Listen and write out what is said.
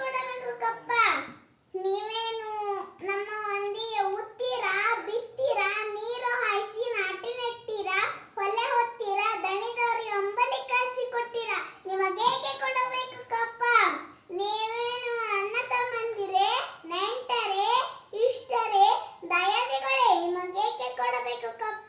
ಕೊಡಬೇಕು ಕಪ್ಪ. ನೀವೇನು ನಮ್ಮ ಒಂದಿಗೆ ಉತ್ತೀರಾ, ಬಿತ್ತೀರಾ, ನೀರು ಹಾಯಿಸಿ ನಾಟಿ ನೆಟ್ಟಿರಾ ಹೊಲೆ ಹೊತ್ತೀರಾ ದಣಿದವರಿಗೆ ಅಂಬಲಿ ಕಾಸಿ ನಿಮಗೆ ನಿಮಗೇಕೆ ಕೊಡಬೇಕು ಕಪ್ಪ? ನೀವೇನು ಅಣ್ಣ ತಮ್ಮಂದಿರೇ, ನೆಂಟರೇ, ಇಷ್ಟರೇ, ದಯಾದಿಗಳೇ ನಿಮಗೇಕೆ ಕೊಡಬೇಕು ಕಪ್ಪ?